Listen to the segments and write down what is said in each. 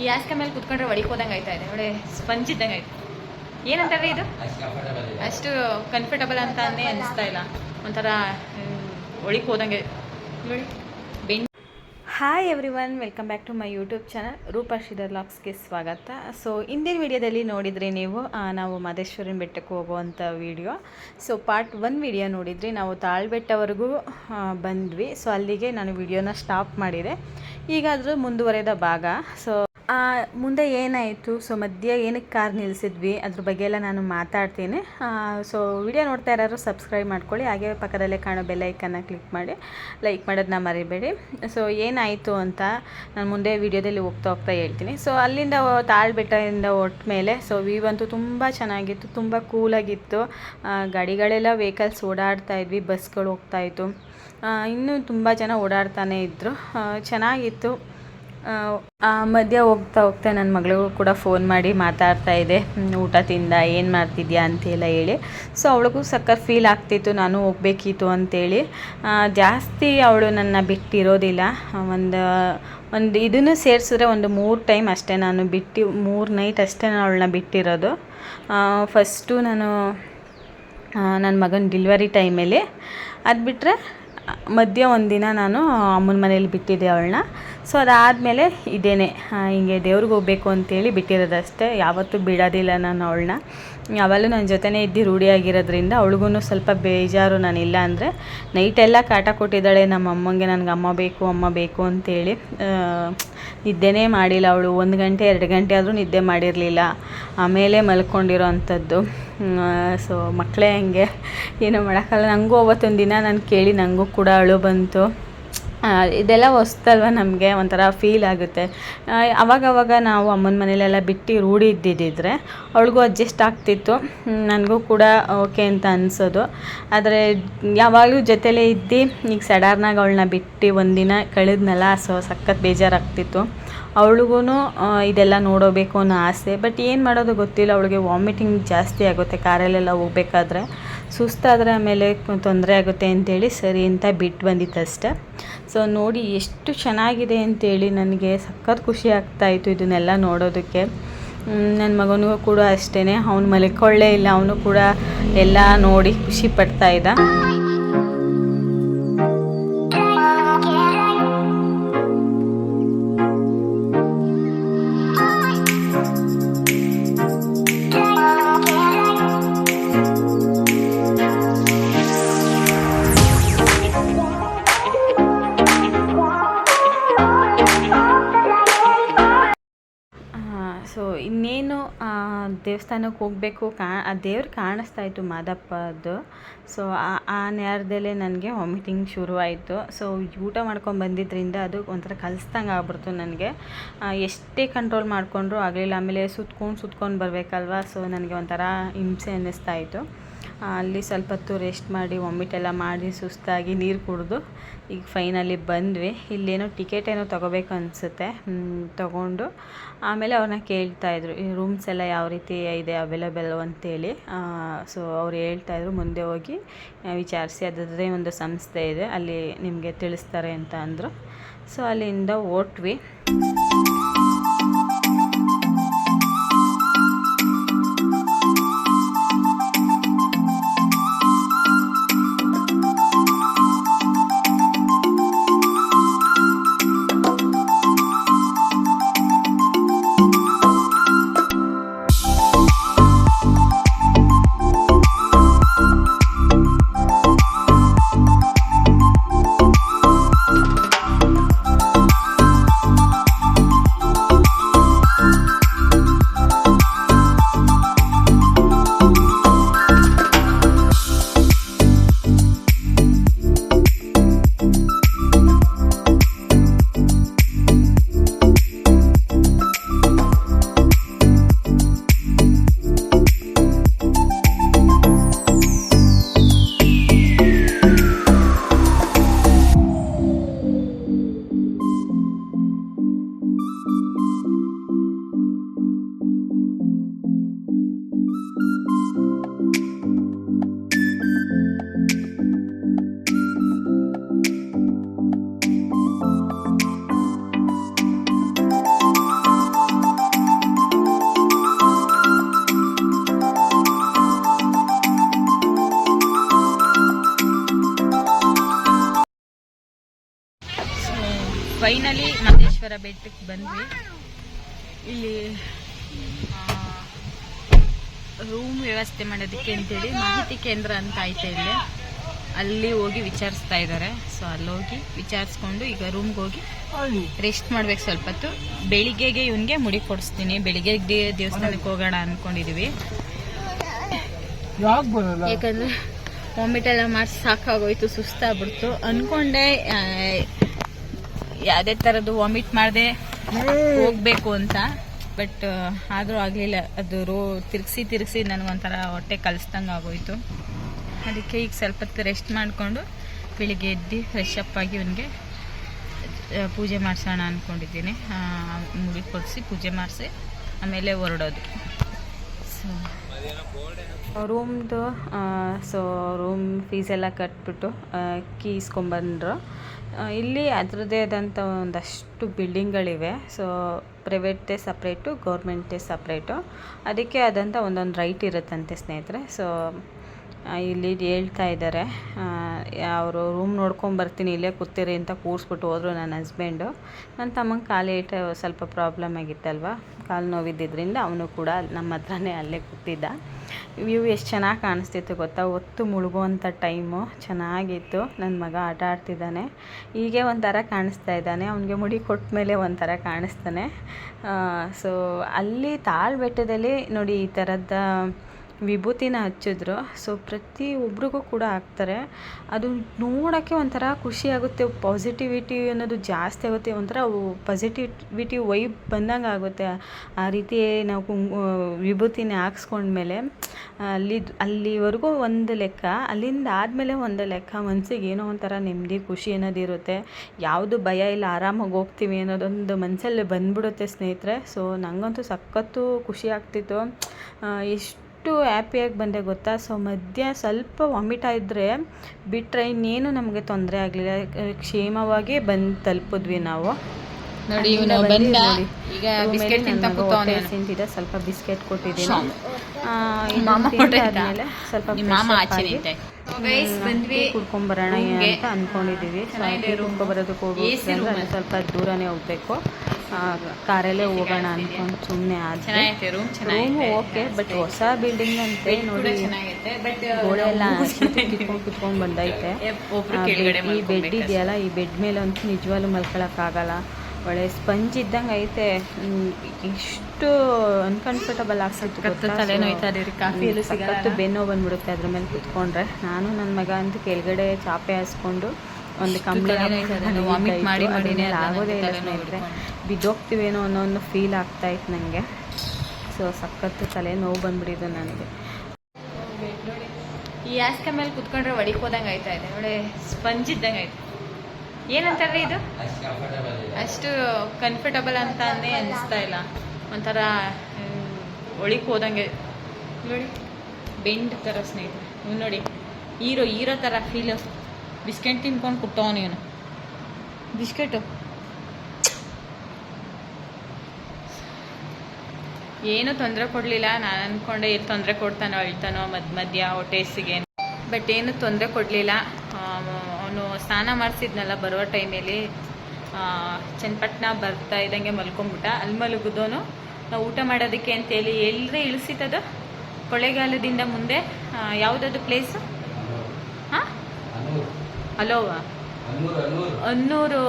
ಈ ಹಾಸಿಗೆ ಮೇಲೆ ಕುತ್ಕೊಂಡ್ರೆ ಒಡಿಕ್ ಹೋದಂಗೆ ಆಯ್ತಾ ಇದೆ. ನೋಡಿ ಸ್ಪಂಜ್ ಇದ್ದಂಗೆ ಆಯ್ತು. ಏನಂತಾರೆ ಇದು? ಅಷ್ಟು ಕಂಫರ್ಟಬಲ್ ಅಂತ ಅನ್ನೇ ಅನಿಸ್ತಾ ಇಲ್ಲ. ಒಂಥರ ಒಳಿಕ್ ಹೋದಂಗೆ ನೋಡಿ hi everyone welcome back to my YouTube channel Roopa Sridhar ಲಾಕ್ಸ್ಗೆ ಸ್ವಾಗತ. ಸೊ ಇಂದಿನ ವಿಡಿಯೋದಲ್ಲಿ ನೋಡಿದ್ರಿ ನೀವು ನಾವು ಮಾದೇಶ್ವರಿನ ಬೆಟ್ಟಕ್ಕೆ ಹೋಗುವಂಥ video so part one video ನೋಡಿದ್ರಿ ನಾವು ತಾಳ್ಬೆಟ್ಟವರೆಗೂ ಬಂದ್ವಿ. ಸೊ ಅಲ್ಲಿಗೆ ನಾನು ವಿಡಿಯೋನ ಸ್ಟಾಪ್ ಮಾಡಿದೆ. ಈಗ ಅದ್ರ ಮುಂದುವರೆದ ಭಾಗ ಸೊ ಮುಂದೆ ಏನಾಯಿತು? ಸೊ ಮಧ್ಯ ಏನಕ್ಕೆ ಕಾರ್ ನಿಲ್ಲಿಸಿದ್ವಿ ಅದ್ರ ಬಗ್ಗೆ ಎಲ್ಲ ನಾನು ಮಾತಾಡ್ತೀನಿ. ಸೊ ವಿಡಿಯೋ ನೋಡ್ತಾ ಇರೋರು ಸಬ್ಸ್ಕ್ರೈಬ್ ಮಾಡ್ಕೊಳ್ಳಿ. ಹಾಗೆ ಪಕ್ಕದಲ್ಲೇ ಕಾಣೋ ಬೆಲ್ಲೈಕನ್ನ ಕ್ಲಿಕ್ ಮಾಡಿ. ಲೈಕ್ ಮಾಡೋದನ್ನ ಮರಿಬೇಡಿ. ಸೊ ಏನಾಯಿತು ಅಂತ ನಾನು ಮುಂದೆ ವಿಡಿಯೋದಲ್ಲಿ ಹೋಗ್ತಾ ಹೋಗ್ತಾ ಹೇಳ್ತೀನಿ. ಸೊ ಅಲ್ಲಿಂದ ತಾಳ್ಬೆಟ್ಟದಿಂದ ಹೊಟ್ಟ ಮೇಲೆ ಸೊ ವಿವಂತೂ ತುಂಬ ಚೆನ್ನಾಗಿತ್ತು. ತುಂಬ ಕೂಲಾಗಿತ್ತು ಗಾಡಿಗಳೆಲ್ಲ ವೆಹಿಕಲ್ಸ್ ಓಡಾಡ್ತಾ ಇದ್ವಿ. ಬಸ್ಗಳು ಹೋಗ್ತಾ ಇತ್ತು. ಆ, ಇನ್ನೂ ತುಂಬ ಜನ ಓಡಾಡ್ತಾನೆ ಇದ್ದರು ಚೆನ್ನಾಗಿತ್ತು. ಮಧ್ಯ ಹೋಗ್ತಾ ಹೋಗ್ತಾ ನನ್ನ ಮಗಳಿಗೂ ಕೂಡ ಫೋನ್ ಮಾಡಿ ಮಾತಾಡ್ತಾ ಇದೆ. ಊಟ ತಿಂದ ಏನು ಮಾಡ್ತಿದ್ಯಾ ಅಂತೆಲ್ಲ ಹೇಳಿ. ಸೊ ಅವಳಿಗೂ ಸಕ್ಕರ್ ಫೀಲ್ ಆಗ್ತಿತ್ತು ನಾನು ಹೋಗ್ಬೇಕಿತ್ತು ಅಂತೇಳಿ. ಆ, ಜಾಸ್ತಿ ಅವಳು ನನ್ನ ಬಿಟ್ಟಿರೋದಿಲ್ಲ. ಒಂದು ಒಂದು ಇದನ್ನು ಸೇರಿಸಿದ್ರೆ ಒಂದು ಮೂರು ಟೈಮ್ ಅಷ್ಟೇ ನಾನು ಬಿಟ್ಟು ಮೂರು ನೈಟ್ ಅಷ್ಟೇ ನಾನು ಅವಳನ್ನ ಬಿಟ್ಟಿರೋದು. ಫಸ್ಟು ನಾನು ನನ್ನ ಮಗನ ಡಿಲ್ವರಿ ಟೈಮಲ್ಲಿ ಅದು ಬಿಟ್ಟರೆ ಮಧ್ಯ ಒಂದಿನ ನಾನು ಅಮ್ಮನ ಮನೇಲಿ ಬಿಟ್ಟಿದ್ದೆ ಅವಳನ್ನ. ಸೊ ಅದಾದಮೇಲೆ ಇದೇನೆ ಹಿಂಗೆ ದೇವ್ರಿಗೆ ಹೋಗ್ಬೇಕು ಅಂತೇಳಿ ಬಿಟ್ಟಿರೋದಷ್ಟೇ. ಯಾವತ್ತೂ ಬಿಡೋದಿಲ್ಲ ನಾನು ಅವಳನ್ನ. ಯಾವಾಗಲೂ ನನ್ನ ಜೊತೆನೇ ಇದ್ದು ರೂಢಿಯಾಗಿರೋದ್ರಿಂದ ಅವಳಿಗೂ ಸ್ವಲ್ಪ ಬೇಜಾರು ನಾನಿಲ್ಲ ಅಂದರೆ ನೈಟೆಲ್ಲ ಕಾಟ ಕೊಟ್ಟಿದ್ದಾಳೆ ನಮ್ಮ ಅಮ್ಮಂಗೆ ನನಗೆ ಅಮ್ಮ ಬೇಕು ಅಮ್ಮ ಬೇಕು ಅಂತೇಳಿ ನಿದ್ದೆನೇ ಮಾಡಿಲ್ಲ ಅವಳು. ಒಂದು ಗಂಟೆ, ಎರಡು ಗಂಟೆ ಆದರೂ ನಿದ್ದೆ ಮಾಡಿರಲಿಲ್ಲ. ಆಮೇಲೆ ಮಲ್ಕೊಂಡಿರೋ ಅಂಥದ್ದು. ಸೊ ಮಕ್ಕಳೇ ಹಂಗೆ. ಏನೂ ಮಾಡೋಕ್ಕಲ್ಲ ನನಗೂ ಅವತ್ತೊಂದು ದಿನ ನಾನು ಕೇಳಿ ನನಗೂ ಕೂಡ ಅಳು ಬಂತು. ಇದೆಲ್ಲ ಹೊಸ್ತಲ್ವ ನಮಗೆ? ಒಂಥರ ಫೀಲ್ ಆಗುತ್ತೆ. ಅವಾಗವಾಗ ನಾವು ಅಮ್ಮನ ಮನೇಲೆಲ್ಲ ಬಿಟ್ಟು ರೂಢಿ ಇದ್ದಿದ್ದಿದ್ರೆ ಅವಳಿಗೂ ಅಡ್ಜಸ್ಟ್ ಆಗ್ತಿತ್ತು. ನನಗೂ ಕೂಡ ಓಕೆ ಅಂತ ಅನಿಸೋದು. ಆದರೆ ಯಾವಾಗಲೂ ಜೊತೆಲೇ ಇದ್ದು, ಈಗ ಸಡಾರ್ನಾಗ ಅವಳನ್ನ ಬಿಟ್ಟು ಒಂದಿನ ಕಳೆದ್ನಲ್ಲ ಸೊ ಸಖತ್ ಬೇಜಾರಾಗ್ತಿತ್ತು. ಅವಳಿಗೂ ಇದೆಲ್ಲ ನೋಡೋಬೇಕು ಅನ್ನೋ ಆಸೆ. ಬಟ್ ಏನು ಮಾಡೋದು ಗೊತ್ತಿಲ್ಲ, ಅವಳಿಗೆ ವಾಮಿಟಿಂಗ್ ಜಾಸ್ತಿ ಆಗುತ್ತೆ, ಕಾರಲ್ಲೆಲ್ಲ ಹೋಗ್ಬೇಕಾದ್ರೆ. ಸುಸ್ತಾದರೆ ಆಮೇಲೆ ತೊಂದರೆ ಆಗುತ್ತೆ ಅಂತೇಳಿ ಸರಿ ಅಂತ ಬಿಟ್ಟು ಬಂದಿತ್ತಷ್ಟೆ ಸೊ ನೋಡಿ ಎಷ್ಟು ಚೆನ್ನಾಗಿದೆ ಅಂತೇಳಿ ನನಗೆ ಸಖತ್ ಖುಷಿ ಆಗ್ತಾಯಿತ್ತು ಇದನ್ನೆಲ್ಲ ನೋಡೋದಕ್ಕೆ. ನನ್ನ ಮಗನಿಗೂ ಕೂಡ ಅಷ್ಟೇ ಅವನು ಮಲಿಕೊಳ್ಳೇ ಇಲ್ಲ, ಅವನು ಕೂಡ ಎಲ್ಲ ನೋಡಿ ಖುಷಿ ಪಡ್ತಾ ಸೊ ಇನ್ನೇನು ದೇವಸ್ಥಾನಕ್ಕೆ ಹೋಗಬೇಕು ಕಾ, ಆ ದೇವ್ರು ಕಾಣಿಸ್ತಾ ಇತ್ತು ಮಾದಪ್ಪದ್ದು ಸೊ ಆ ಆ ನೇರದಲ್ಲೇ ನನಗೆ ವಾಮಿಟಿಂಗ್ ಶುರುವಾಯಿತು. ಸೊ ಊಟ ಮಾಡ್ಕೊಂಡು ಬಂದಿದ್ದರಿಂದ ಅದು ಒಂಥರ ಕಲಿಸ್ದಂಗೆ ಆಗ್ಬಿಡ್ತು ನನಗೆ. ಎಷ್ಟೇ ಕಂಟ್ರೋಲ್ ಮಾಡಿಕೊಂಡ್ರು ಆಗಲಿಲ್ಲ. ಆಮೇಲೆ ಸುತ್ಕೊಂಡು ಸುತ್ಕೊಂಡು ಬರಬೇಕಲ್ವ? ಸೊ ನನಗೆ ಒಂಥರ ಹಿಂಸೆ ಅನ್ನಿಸ್ತಾ ಇತ್ತು. ಅಲ್ಲಿ ಸ್ವಲ್ಪ ಹೊತ್ತು ರೆಸ್ಟ್ ಮಾಡಿ ವಾಮಿಟ್ ಎಲ್ಲ ಮಾಡಿ, ಸುಸ್ತಾಗಿ ನೀರು ಕುಡಿದು ಈಗ ಫೈನಲಿ ಬಂದ್ವಿ. ಇಲ್ಲೇನೋ ಟಿಕೆಟ್ ಏನೋ ತೊಗೋಬೇಕು ಅನಿಸುತ್ತೆ. ತೊಗೊಂಡು ಆಮೇಲೆ ಅವ್ರನ್ನ ಕೇಳ್ತಾಯಿದ್ರು ಈ ರೂಮ್ಸ್ ಎಲ್ಲ ಯಾವ ರೀತಿ ಇದೆ ಅವೈಲೇಬಲ್ ಅಂತೇಳಿ. ಸೊ ಅವ್ರು ಹೇಳ್ತಾಯಿದ್ರು ಮುಂದೆ ಹೋಗಿ ವಿಚಾರಿಸಿ. ಅದರದ್ದೇ ಒಂದು ಸಂಸ್ಥೆ ಇದೆ, ಅಲ್ಲಿ ನಿಮಗೆ ತಿಳಿಸ್ತಾರೆ ಅಂತ ಅಂದರು. ಸೊ ಅಲ್ಲಿಂದ ಓಟ್ವಿ ಫೈನಲಿ ಮಹದೇಶ್ವರ ಬೆಟ್ಟಕ್ಕೆ ಬಂದ್ವಿ. ಇಲ್ಲಿ ರೂಮ್ ವ್ಯವಸ್ಥೆ ಮಾಡೋದಕ್ಕೆ ಅಂತೇಳಿ ಮಾಹಿತಿ ಕೇಂದ್ರ ಅಂತ ಐತೆ ಇಲ್ಲಿ. ಅಲ್ಲಿ ಹೋಗಿ ವಿಚಾರಿಸ್ತಾ ಇದ್ದಾರೆ ಸೊ ಅಲ್ಲಿ ಹೋಗಿ ವಿಚಾರಿಸ್ಕೊಂಡು ಈಗ ರೂಮ್ಗೆ ಹೋಗಿ ರೆಸ್ಟ್ ಮಾಡ್ಬೇಕು ಸ್ವಲ್ಪ ಹೊತ್ತು. ಬೆಳಿಗ್ಗೆಗೆ ಇವನಿಗೆ ಮುಡಿ ಕೊಡಿಸ್ತೀನಿ. ಬೆಳಿಗ್ಗೆ ದೇವಸ್ಥಾನಕ್ಕೆ ಹೋಗೋಣ ಬರಲ್ಲ? ಯಾಕಂದ್ರೆ ವಾಮಿಟ್ ಎಲ್ಲ ಮಾಡಿ ಸಾಕಾಗೋಯ್ತು ಸುಸ್ತಾಗ್ಬಿಡ್ತು. ಅನ್ಕೊಂಡೆ ಯಾವುದೇ ಥರದ್ದು ವಾಮಿಟ್ ಮಾಡದೆ ಹೋಗಬೇಕು ಅಂತ. ಬಟ್ ಆದರೂ ಆಗಲಿಲ್ಲ. ಅದು ರೋ ತಿರ್ಗಿಸಿ ತಿರ್ಗಿಸಿ ನನಗೊಂಥರ ಹೊಟ್ಟೆ ಕಲಿಸ್ದಂಗೆ ಆಗೋಯ್ತು. ಅದಕ್ಕೆ ಈಗ ಸ್ವಲ್ಪ ಹೊತ್ತು ರೆಸ್ಟ್ ಮಾಡಿಕೊಂಡು ಬೆಳಿಗ್ಗೆ ಎದ್ದು ಫ್ರೆಶ್ ಅಪ್ ಆಗಿ ಅವನಿಗೆ ಪೂಜೆ ಮಾಡಿಸೋಣ ಅಂದ್ಕೊಂಡಿದ್ದೀನಿ ಮುಡಿ ಕೊಡಿಸಿ ಪೂಜೆ ಮಾಡಿಸಿ ಆಮೇಲೆ ಹೊರಡೋದು. ಸೊ ರೂಮ್ದು ಸೊ ರೂಮ್ ಫೀಸೆಲ್ಲ ಎಲ್ಲ ಕಟ್ಬಿಟ್ಟು ಕೀ ಇಸ್ಕೊಂಬಂದ್ರು ಇಲ್ಲಿ ಅದರದ್ದೇ ಆದಂಥ ಒಂದಷ್ಟು ಬಿಲ್ಡಿಂಗ್ಗಳಿವೆ. ಸೊ ಪ್ರೈವೇಟೇ ಸಪ್ರೇಟು ಗೌರ್ಮೆಂಟೇ ಸಪ್ರೇಟು ಅದಕ್ಕೆ ಆದಂಥ ಒಂದೊಂದು ರೈಟ್ ಇರುತ್ತಂತೆ ಸ್ನೇಹಿತರೆ. ಸೊ ಇಲ್ಲಿ ಹೇಳ್ತಾ ಇದ್ದಾರೆ. ಅವರು ರೂಮ್ ನೋಡ್ಕೊಂಬರ್ತೀನಿ ಇಲ್ಲೇ ಕೂತಿರಿ ಅಂತ ಕೂರಿಸ್ಬಿಟ್ಟು ಹೋದರು ನನ್ನ ಹಸ್ಬೆಂಡು ನನ್ನ ತಮ್ಮಂಗೆ ಕಾಲು ಏಟು ಸ್ವಲ್ಪ ಪ್ರಾಬ್ಲಮ್ ಆಗಿತ್ತಲ್ವ? ಕಾಲು ನೋವಿದ್ದಿದ್ದರಿಂದ ಅವನು ಕೂಡ ನಮ್ಮ ಹತ್ರನೇ ಅಲ್ಲೇ ಕೂತಿದ್ದ. ವ್ಯೂ ಎಷ್ಟು ಚೆನ್ನಾಗಿ ಕಾಣಿಸ್ತಿತ್ತು ಗೊತ್ತಾ? ಹೊತ್ತು ಮುಳುಗುವಂಥ ಟೈಮು ಚೆನ್ನಾಗಿತ್ತು. ನನ್ನ ಮಗ ಆಟ ಆಡ್ತಿದ್ದಾನೆ. ಹೀಗೆ ಒಂಥರ ಕಾಣಿಸ್ತಾ ಇದ್ದಾನೆ. ಅವನಿಗೆ ಮುಡಿ ಕೊಟ್ಟ ಮೇಲೆ ಒಂಥರ ಕಾಣಿಸ್ತಾನೆ. ಸೊ ಅಲ್ಲಿ ತಾಳ್ಬೆಟ್ಟದಲ್ಲಿ ನೋಡಿ ಈ ಥರದ ವಿಭೂತಿನ ಹಚ್ಚಿದ್ರು. ಸೊ ಪ್ರತಿ ಒಬ್ರಿಗೂ ಕೂಡ ಹಾಕ್ತಾರೆ. ಅದು ನೋಡೋಕ್ಕೆ ಒಂಥರ ಖುಷಿ ಆಗುತ್ತೆ. ಪಾಸಿಟಿವಿಟಿ ಅನ್ನೋದು ಜಾಸ್ತಿ ಆಗುತ್ತೆ. ಒಂಥರ ಪಾಸಿಟಿವಿಟಿ ವೈಬ್ ಬಂದಂಗೆ ಆಗುತ್ತೆ. ಆ ರೀತಿ ನಾವು ವಿಭೂತಿನ ಹಾಕ್ಸ್ಕೊಂಡ್ಮೇಲೆ ಅಲ್ಲಿ ಅಲ್ಲಿವರೆಗೂ ಒಂದು ಲೆಕ್ಕ ಅಲ್ಲಿಂದ ಆದಮೇಲೆ ಒಂದು ಲೆಕ್ಕ ಮನಸ್ಸಿಗೆ ಏನೋ ಒಂಥರ ನೆಮ್ಮದಿ ಖುಷಿ ಅನ್ನೋದು ಇರುತ್ತೆ. ಯಾವುದು ಭಯ ಇಲ್ಲ ಆರಾಮಾಗಿ ಹೋಗ್ತೀವಿ ಅನ್ನೋದೊಂದು ಮನಸ್ಸಲ್ಲಿ ಬಂದ್ಬಿಡುತ್ತೆ ಸ್ನೇಹಿತರೆ. ಸೊ ನನಗಂತೂ ಸಖತ್ತು ಖುಷಿ ಆಗ್ತಿತ್ತು. ಆ, ಎಷ್ಟು ಹ್ಯಾಪಿಯಾಗಿ ಬಂದೆ ಗೊತ್ತಾ? ಸೊ ಮಧ್ಯ ಸ್ವಲ್ಪ ವಾಮಿಟ್ ಆಗಿದ್ರೆ ಬಿಟ್ಟರೆ ಇನ್ನೇನು ನಮಗೆ ತೊಂದರೆ ಆಗಲಿಲ್ಲ. ಕ್ಷೇಮವಾಗಿ ಬಂದು ತಲುಪಿದ್ವಿ ನಾವು. ನೋಡಿ ಅಲ್ಲಿಂದ ಇವನು ಬಂದ ಈಗ ಬಿಸ್ಕೆಟ್ ತಿಂತ ನನ್ನ ಕೂತವನೆ. ತಿಂತಿದ್ದ ಸ್ವಲ್ಪ ಬಿಸ್ಕೆಟ್ ಕೊಟ್ಟಿದ್ದೀನಿ. ಮಾಮ ಸ್ವಲ್ಪ ಮಾಮ ಆಚೆ ನಿಂತೆ ಬಂದ್ವಿ ಕುಡ್ಕೊಂಬರೋಣ. ಅಂತ. ಕುಡ್ಕೊಂಬರೋದಕ್ಕೆ AC ರೂಮ್ ಸ್ವಲ್ಪ ದೂರನೇ ಹೋಗ್ಬೇಕು. ಕಾರಲ್ಲೇ ಹೋಗೋಣ ಅನ್ಕೊಂಡು ಸುಮ್ಮನೆ ಆದ್ರೆ ಚೆನ್ನಾಗೈತೆ ರೂಮ್ ಓಕೆ ಬಟ್ ಹೊಸ ಬಿಲ್ಡಿಂಗ್ ಅಂತೆ ನೋಡಿ ಬಟ್ ಗೋಡೆ ಎಲ್ಲ ಕಿತ್ಕೊಂಡು ಕಿತ್ಕೊಂಡು ಬಂದೈತೆ. ಈ ಬೆಡ್ ಇದೆಯಲ್ಲ ಈ ಬೆಡ್ ಮೇಲೆ ಅಂತೂ ನಿಜವಾಗ್ಲೂ ಮಲ್ಕೊಳಕ್ಕಾಗಲ್ಲ ಒಳ್ಳೆ ಸ್ಪಂಜ್ ಇದ್ದಂಗೆ ಐತೆ. ಇಷ್ಟು ಅನ್ಕಂಫರ್ಟಬಲ್. ಸಖತ್ತು ಬೆನ್ನು ಬಂದ್ಬಿಡುತ್ತೆ ಅದ್ರ ಮೇಲೆ ಕುತ್ಕೊಂಡ್ರೆ. ನಾನು ನನ್ನ ಮಗ ಅಂತೂ ಕೆಳಗಡೆ ಚಾಪೆ ಹಾಸ್ಕೊಂಡು ಒಂದು ಇತ್ತು. ಮಾಡಿ ಮಾಡಿನೇ ಆಗೋದೇ ಇಲ್ಲ ಸ್ನೇಹಿತರೆ. ಬಿದ್ದೋಗ್ತೀವೇನೋ ಅನ್ನೋ ಒಂದು ಫೀಲ್ ಆಗ್ತಾ ಇತ್ತು ನನಗೆ ಸೊ ಸಖತ್ತು ತಲೆ ನೋವು ಬಂದ್ಬಿಟ್ಟಿದ್ದು ನನಗೆ. ಈ ಹಾಸಿಗೆ ಮೇಲೆ ಕುತ್ಕೊಂಡ್ರೆ ಒಡಿಕ್ ಹೋದಂಗೆ ಆಯ್ತಾ ಇದೆ? ನೋಡಿ ಸ್ಪಂಜ್ ಇದ್ದಂಗೆ ಆಯ್ತು. ಏನಂತಾರೆ ಇದು? ಅಷ್ಟು ಕಂಫರ್ಟಬಲ್ ಅಂತಾನೆ ಅನಿಸ್ತಾ ಇಲ್ಲ. ಒಂಥರ ಒಳಿಕ್ ಹೋದಂಗೆ ನೋಡಿ ಬೆಂಡ್ ಥರ ಸ್ನೇಹಿತರೆ. ನೋಡಿ ಹೀರೋ ಹೀರೋ ಥರ ಫೀಲ್ ಬಿಸ್ಕೆಟ್ ತಿನ್ಕೊಂಡು ಕುಟ್ಟವ ನೀನು ಬಿಸ್ಕೆಟು? ಏನು ತೊಂದರೆ ಕೊಡಲಿಲ್ಲ. ನಾನು ಅಂದ್ಕೊಂಡೆ ಏನು ತೊಂದರೆ ಕೊಡ್ತಾನೋ ಅಳ್ತಾನೋ ಮಧ್ಯ ಮಧ್ಯ ಹೊಟ್ಟೆಸಿಗೆ ಬಟ್ ಏನು ತೊಂದರೆ ಕೊಡಲಿಲ್ಲ. ಅವನು ಸ್ನಾನ ಮಾಡಿಸಿದ್ನಲ್ಲ ಬರುವ ಟೈಮಲ್ಲಿ ಚನ್ನಪಟ್ಟಣ ಬರ್ತಾ ಇದ್ದಂಗೆ ಮಲ್ಕೊಂಬಿಟ್ಟ ಅಲ್ಲಿ ಮಲಗಿದೋನು ನಾವು ಊಟ ಮಾಡೋದಕ್ಕೆ ಅಂತೇಳಿ ಎಲ್ಲರೇ ಇಳಿಸಿತದ ಕೊಳೆಗಾಲದಿಂದ ಮುಂದೆ ಯಾವುದಾದ್ರು ಯಾವುದದು ಪ್ಲೇಸು ಅಲೋವಾ? ಅನ್ನೂರು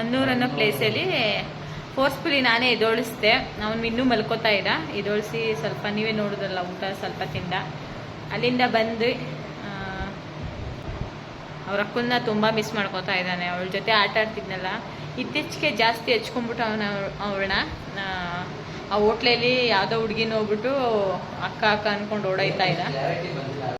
ಅನ್ನೂರು ಅನ್ನೋ ಪ್ಲೇಸಲ್ಲಿ ಫೋರ್ಸ್ಫುಲಿ ನಾನೇ ಎದೋಳಿಸ್ದೆ ಅವನು ಇನ್ನೂ ಮಲ್ಕೋತಾ ಇದ್ದ ಎದೋಳಿಸಿ ಸ್ವಲ್ಪ ನೀವೇ ನೋಡಿದ್ರಲ್ಲ ಊಟ ಸ್ವಲ್ಪ ತಿಂದ. ಅಲ್ಲಿಂದ ಬಂದು ಅವ್ರ ಅಕ್ಕನ್ನ ತುಂಬ ಮಿಸ್ ಮಾಡ್ಕೋತಾ ಇದ್ದಾನೆ. ಅವಳ ಜೊತೆ ಆಟ ಆಡ್ತಿದ್ನಲ್ಲ. ಇತ್ತೀಚೆಗೆ ಜಾಸ್ತಿ ಹಚ್ಕೊಂಡ್ಬಿಟ್ಟು ಅವನ ಅವಳನ್ನ ಆ ಹೋಟ್ಲಲ್ಲಿ ಯಾವುದೋ ಹುಡುಗಿನ ಹೋಗ್ಬಿಟ್ಟು ಅಕ್ಕ ಅಕ್ಕ ಅನ್ಕೊಂಡು ಓಡಾಯ್ತಾ ಇದ್ದ.